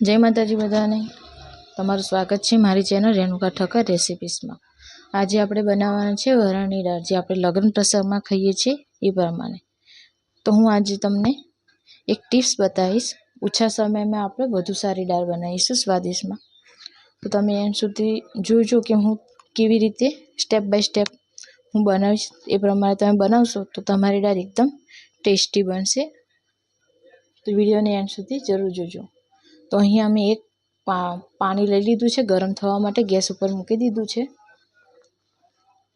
જય માતાજી બધાને. તમારું સ્વાગત છે મારી ચેનલ રેણુકા ઠક્કર રેસિપીસમાં આજે આપણે બનાવવાના છે વરાળની દાળ, જે આપણે લગ્ન પ્રસંગમાં ખાઈએ છીએ એ પ્રમાણે. તો હું આજે તમને એક ટિપ્સ બતાવીશ. ઓછા સમયમાં આપણે વધુ સારી દાળ બનાવીશું સ્વાદિષ્ટમાં. તો તમે એમ સુધી જોજો કે હું કેવી રીતે સ્ટેપ બાય સ્ટેપ હું બનાવીશ એ પ્રમાણે તમે બનાવશો તો તમારી દાળ એકદમ ટેસ્ટી બનશે. તો વિડીયોને એન્ડ સુધી જરૂર જોજો. તો અહીંયા અમે એક પાણી લઈ લીધું છે, ગરમ થવા માટે ગેસ ઉપર મૂકી દીધું છે.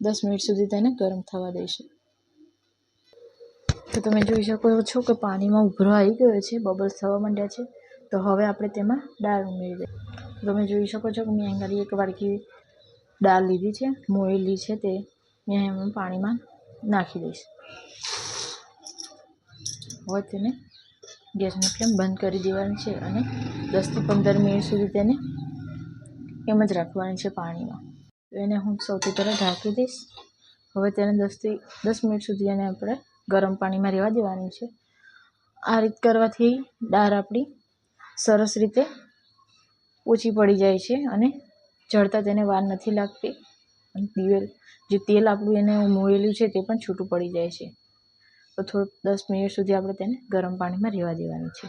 દસ મિનિટ સુધી તેને ગરમ થવા દઈશું. તો તમે જોઈ શકો છો કે પાણીમાં ઉભરો આવી ગયો છે, બબલ્સ થવા માંડ્યા છે. તો હવે આપણે તેમાં દાળ ઉમેરી દઈએ. તમે જોઈ શકો છો કે મેં અહીં એક વાડકી દાળ લીધી છે મોયેલી છે તે મેં એમાં પાણીમાં નાખી દઈશ. હવે તેને ગેસની ફ્લેમ બંધ કરી દેવાની છે અને દસથી પંદર મિનિટ સુધી તેને એમ જ રાખવાની છે પાણીમાં. તો એને હું સૌથી પહેલાં ઢાંકી દઈશ. હવે તેને દસથી દસ મિનિટ સુધી એને આપણે ગરમ પાણીમાં રહેવા દેવાની છે. આ રીત કરવાથી દાળ આપણી સરસ રીતે ઓછી પડી જાય છે અને જળતા તેને વાર નથી લાગતી. અને દિવેલ જે તેલ આપણું એને મોયેલું છે તે પણ છૂટું પડી જાય છે. તો થોડુંક દસ મિનિટ સુધી આપણે તેને ગરમ પાણીમાં રહેવા દેવાની છે.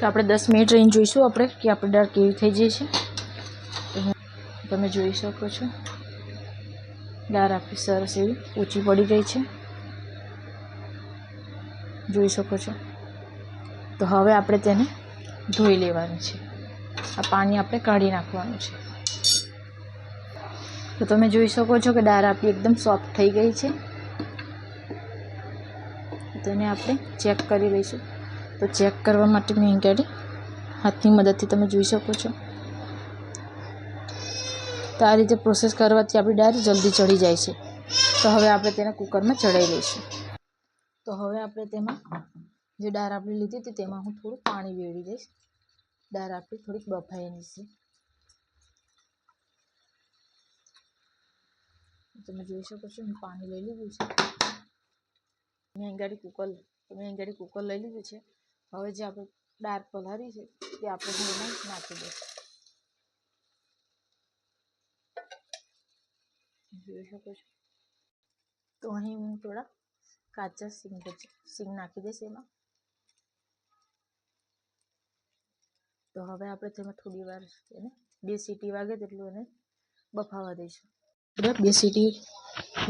તો આપણે દસ મિનિટ રહીને જોઈશું આપણે કે આપણે દાળ કેવી થઈ જાય છે. તમે જોઈ શકો છો. દાળ આપણી સરસ એવી ઊંચી પડી ગઈ છે. જોઈ શકો છો. તો હવે આપણે તેને ધોઈ લેવાનું છે. આ પાણી આપણે કાઢી નાખવાનું છે. તો તમે જોઈ શકો છો કે દાળ આપણી એકદમ સોફ્ટ થઈ ગઈ છે. તેને આપણે ચેક કરી લઈશું. તો ચેક કરવા માટે મેં અહીં હાથની મદદથી તમે જોઈ શકો છો. તો આ રીતે પ્રોસેસ કરવાથી આપણી દાળ જલ્દી ચડી જાય છે. તો હવે આપણે તેને કુકરમાં ચડાવી લઈશું. તો હવે આપણે તેમાં જે દાળ આપણે લીધી હતી તેમાં હું થોડું પાણી વેળી દઈશ. દાળ આપણી થોડીક બફાઈ છે. તમે જોઈ શકો છો, હું પાણી લઈ લીધું છે. મેં અહીં કુકર મેં અહીં કુકર લઈ લીધું છે. હવે જે આપણે દાળ પલાળી છે તે આપણે એમાં નાખી દઈશું. જોઈ શકો છો? તો અહીં હું થોડા કાચા સિંગ સિંગ નાખી દઈશ એમાં. તો હવે આપણે તેમાં થોડી વાર એને બે સીટી વાગે તેટલું એને બફાવા દઈશું. બે સીટી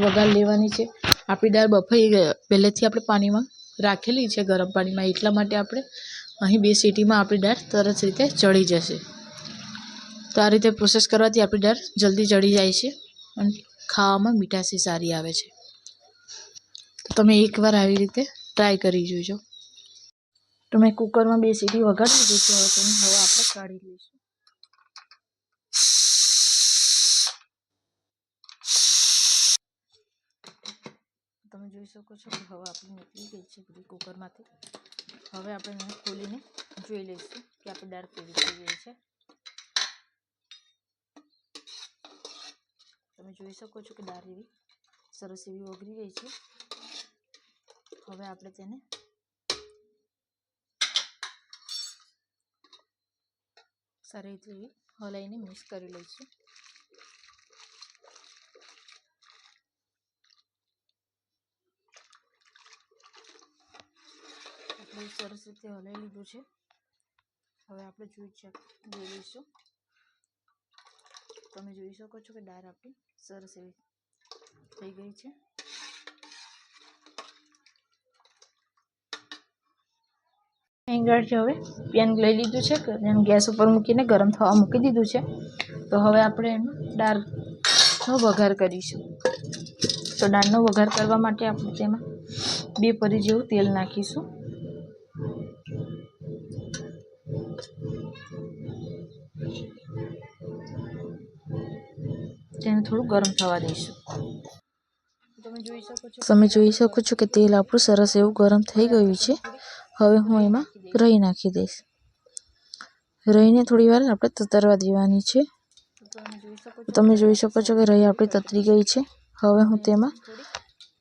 વગાર લેવાની છે. આપણી દાળ બફાઈ પહેલેથી આપણે પાણીમાં રાખેલી છે ગરમ પાણીમાં. એટલા માટે આપણે અહીં બે સીટીમાં આપણી દાળ તરત રીતે ચડી જશે. તો આ રીતે પ્રોસેસ કરવાથી આપણી દાળ જલ્દી ચડી જાય છે અને ખાવામાં મીઠાશી સારી આવે છે. તો તમે એકવાર આવી રીતે ટ્રાય કરી જોજો. તો મેં કુકરમાં બે સીટી વગાડી દીધું તેને હવે આપણે કાઢી લઈશું તમે જોઈ શકો છો કે હવે આપણી નીકળી ગઈ છે બધી કુકરમાંથી. હવે આપણે એને ખોલીને જોઈ લઈશું કે આપણે દાળ કેવી થઈ ગઈ છે. તમે જોઈ શકો છો કે દાળ એવી સરસ એવી ઓગળી ગઈ છે. હવે આપણે તેને સારી રીતે હલાઈને મિક્સ કરી લઈશું. આપણે સરસ રીતે હલાવી લીધું છે. હવે આપણે જોઈ ચેક જોઈ લઈશું. તમે જોઈ શકો છો કે દાળ આપણી સરસ એવી થઈ ગઈ છે. એંગળથી હવે. પેન લઈ લીધું છે એમ ગેસ ઉપર મૂકીને ગરમ થવા મૂકી દીધું છે. તો હવે આપણે એમાં દાળનો વઘાર કરીશું. તો દાળનો વઘાર કરવા માટે આપણે તેમાં બે પરી જેવું તેલ નાખીશું. તેને થોડું ગરમ થવા દઈશું. તમે જોઈ શકો છો તમે જોઈ શકો છો કે તેલ આપણું સરસ એવું ગરમ થઈ ગયું છે. હવે હું એમાં રહી નાખી દઈશ. રહીને થોડી વાર આપણે તતરવા દેવાની છે. તમે જોઈ શકો છો કે રહી આપણી તતરી ગઈ છે. હવે હું તેમાં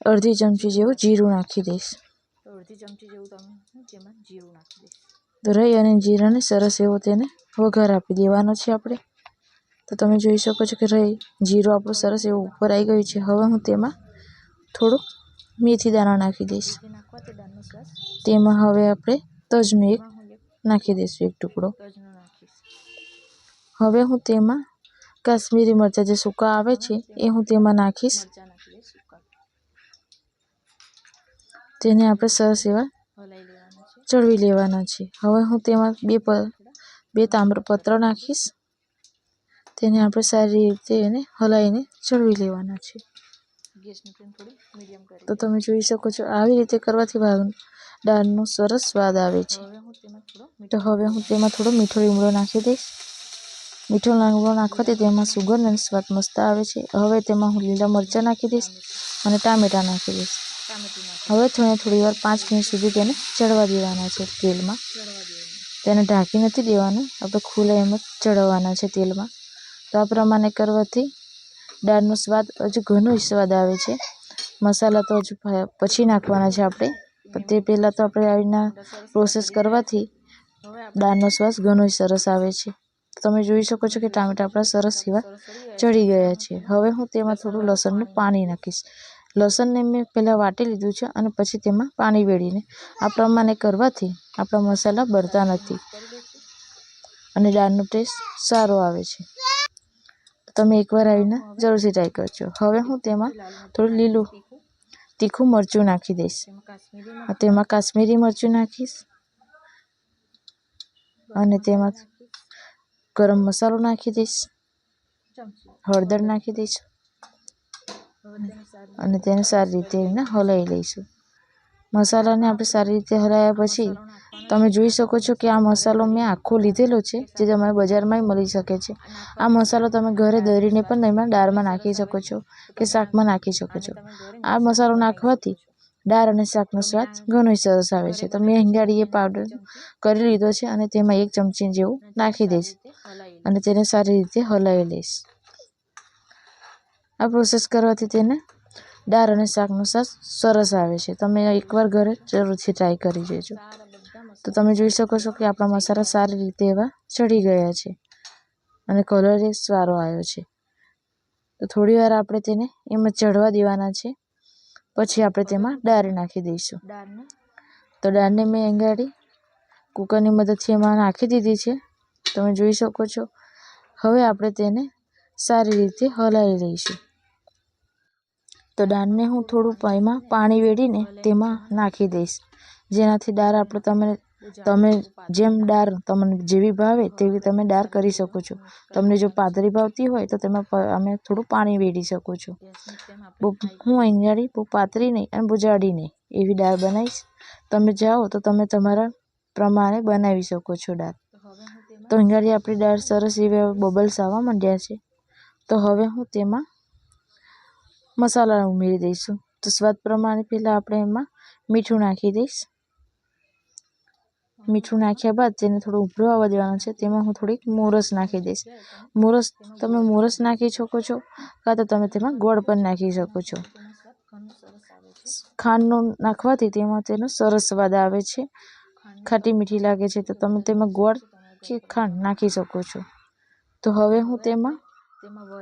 અડધી ચમચી જેવું જીરું નાખી દઈશ. અડધી ચમચી જેવું તમે તેમાં જીરું નાખી દઈશ. રહી અને જીરાને સરસ એવો તેને વઘાર આપી દેવાનો છે આપણે. તો તમે જોઈ શકો છો કે રહી જીરું આપણું સરસ એવું ઉપર આવી ગયું છે. હવે હું તેમાં થોડુંક મેથી દાણા નાખી દઈશ. તેમાં હવે આપણે તજનો એક નાખી દઈશું, એક ટુકડો. હવે હું તેમાં કાશ્મીરી મરચાં જે સૂકા આવે છે, એ હું તેમાં નાખીશ. તેને આપણે સરસ એવા ચડવી લેવાના છે. હવે હું તેમાં બે બે તામ્રપત્ર નાખીશ. તેને આપણે સારી રીતે એને હલાવીને ચડવી લેવાના છે. તો તમે જોઈ શકો છો આવી રીતે કરવાથી દાળનો સરસ સ્વાદ આવે છે. તો હવે હું તેમાં થોડો મીઠો લીમડો નાખી દઈશ. મીઠો લીમડો નાખવાથી તેમાં સુગર અને સ્વાદ મસ્ત આવે છે. હવે તેમાં હું લીલા મરચાં નાખી દઈશ અને ટામેટાં નાખી દઈશ. હવે થોડે થોડી વાર પાંચ મિનિટ સુધી તેને ચડવા દેવાના છે તેલમાં. તેને ઢાંકી નથી દેવાનું આપણે ખુલ્લા એમ જ ચડવવાના છે તેલમાં. તો આ પ્રમાણે કરવાથી દાળનો સ્વાદ હજુ ઘણો સ્વાદ આવે છે. મસાલા તો હજુ પછી નાખવાના છે આપણે. તે પહેલાં તો આપણે આવીના પ્રોસેસ કરવાથી દાળનો સ્વાદ ઘણો સરસ આવે છે. તમે જોઈ શકો છો કે ટામેટા આપણા સરસ એવા ચડી ગયા છે. હવે હું તેમાં થોડું લસણનું પાણી નાખીશ. લસણને મેં પહેલાં વાટી લીધું છે અને પછી તેમાં પાણી વેળીને આ પ્રમાણે કરવાથી આપણા મસાલા બળતા નથી અને દાળનો ટેસ્ટ સારો આવે છે. તમે એકવાર આવીને જરૂરથી ટ્રાય કરજો. હવે હું તેમાં થોડું લીલું તીખું. મરચું નાખી દઈશ. તેમાં કાશ્મીરી મરચું નાખીશ. અને તેમાં ગરમ મસાલો નાખી દઈશ. હળદર નાખી દઈશ. અને તેને સારી રીતે એને હલાવી લઈશું. મસાલાને આપણે સારી રીતે હલાવ્યા પછી તમે જોઈ શકો છો કે આ મસાલો મેં આખો લીધેલો છે, જે તમારે બજારમાંય મળી શકે છે. આ મસાલો તમે ઘરે દરીને પણ એમાં દાળમાં નાખી શકો છો કે શાકમાં નાખી શકો છો. આ મસાલો નાખવાથી દાળ અને શાકનો સ્વાદ ઘણો સરસ આવે છે. તો મેં હિંગાડીએ પાવડર કરી લીધો છે અને તેમાં એક ચમચી જેવું નાખી દઈશ અને તેને સારી રીતે હલાવી લઈશ. આ પ્રોસેસ કરવાથી તેને દાળ અને શાકનો સ્વાદ સરસ આવે છે. તમે એકવાર ઘરે જરૂરથી ટ્રાય કરી જોજો. તો તમે જોઈ શકો છો કે આપણા મસાલા સારી રીતે એવા ચડી ગયા છે અને કલર એ સારો આવ્યો છે. તો થોડી વાર આપણે તેને એમ જ ચડવા દેવાના છે. પછી આપણે તેમાં દાળ નાખી દઈશું. તો દાળને મેં એંગાડી કુકરની મદદથી એમાં નાખી દીધી છે. તમે જોઈ શકો છો. હવે આપણે તેને સારી રીતે હલાવી લઈશું. તો દાળને હું થોડું એમાં પાણી વેડીને તેમાં નાખી દઈશ. જેનાથી દાળ આપણે તમે તમે જેમ દાળ તમને જેવી ભાવે તેવી તમે દાળ કરી શકો છો. તમને જો પાતળી ભાવતી હોય તો તેમાં અમે થોડું પાણી વેડી શકો છો. બહુ હું અહીંયાળી બહુ પાતળી નહીં અને બહુ નહીં એવી દાળ બનાવીશ. તમે જાઓ તો તમે તમારા પ્રમાણે બનાવી શકો છો દાળ. તો અહીંયાળી આપણી દાળ સરસ એવી બબલ્સ આવવા માંડ્યા છે. તો હવે હું તેમાં મસાલા ઉમેરી દઈશું. તો સ્વાદ પ્રમાણે પહેલાં આપણે એમાં મીઠું નાખી દઈશ. મીઠું નાખ્યા બાદ તેને થોડું ઉભરો આવવા દેવાનું છે, તેમાં હું થોડીક મોરસ નાખી દઈશ. મોરસ તમે મોરસ નાખી શકો છો, કાં તો તમે તેમાં ગોળ પણ નાખી શકો છો. ખાંડનું નાખવાથી તેમાં તેનો સરસ સ્વાદ આવે છે. ખાટી મીઠી લાગે છે, તો તમે તેમાં ગોળ કે ખાંડ નાખી શકો છો. તો હવે હું તેમાં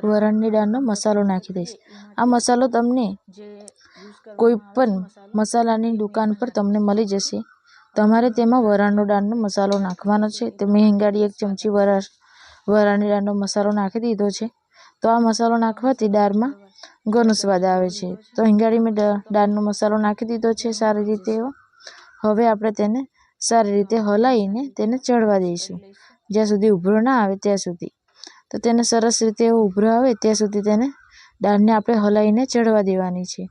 વરણની દાળનો મસાલો નાખી દઈશ. આ મસાલો તમને કોઈ પણ મસાલાની દુકાન પર તમને મળી જશે. તમારે તેમાં વરાળનો દાળનો મસાલો નાખવાનો છે. તો મેં હિંગાડી એક ચમચી વરાળ વરાળની દાળનો મસાલો નાખી દીધો છે. તો આ મસાલો નાખવાથી દાળમાં ઘણો સ્વાદ આવે છે. તો હિંગાડી મેં દાળનો મસાલો નાખી દીધો છે સારી રીતે એવો. હવે આપણે તેને સારી રીતે હલાવીને તેને ચડવા દઈશું. જ્યાં સુધી ઉભરો ના આવે ત્યાં સુધી. તો તેને સરસ રીતે ઉભરો આવે ત્યાં સુધી તેને દાળને આપણે હલાવીને ચડવા દેવાની છે.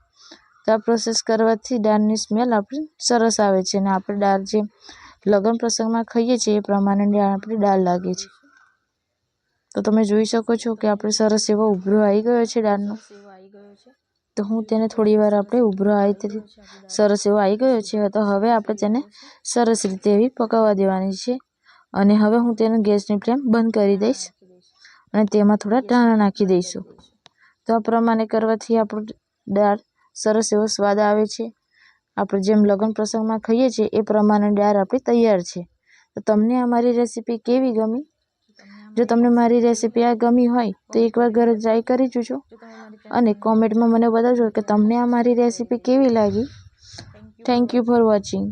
તો આ પ્રોસેસ કરવાથી દાળની સ્મેલ આપણી સરસ આવે છે અને આપણે દાળ જે લગ્ન પ્રસંગમાં ખાઈએ છીએ એ પ્રમાણે આપણી દાળ લાગે છે. તો તમે જોઈ શકો છો કે આપણે સરસ એવો ઉભરો આવી ગયો છે દાળનો. તો હું તેને થોડી વાર આપણે ઉભરો આવી સરસ એવો આવી ગયો છે. તો હવે આપણે તેને સરસ રીતે એવી પકાવવા દેવાની છે. અને હવે હું તેનો ગેસની ફ્લેમ બંધ કરી દઈશ. અને તેમાં થોડા ધાણા નાખી દઈશું. તો આ પ્રમાણે કરવાથી આપણું દાળ સરસ એવો સ્વાદ આવે છે. આપણે જેમ લગ્ન પ્રસંગમાં ખાઈએ છીએ એ પ્રમાણે દાળ આપણી તૈયાર છે. તો તમને આ મારી રેસીપી કેવી ગમી? જો તમને મારી રેસીપી આ ગમી હોય તો એકવાર ઘરે ટ્રાય કરી જોજો. અને કોમેન્ટમાં મને બતાવજો કે તમને આ મારી રેસીપી કેવી લાગી. Thank you for watching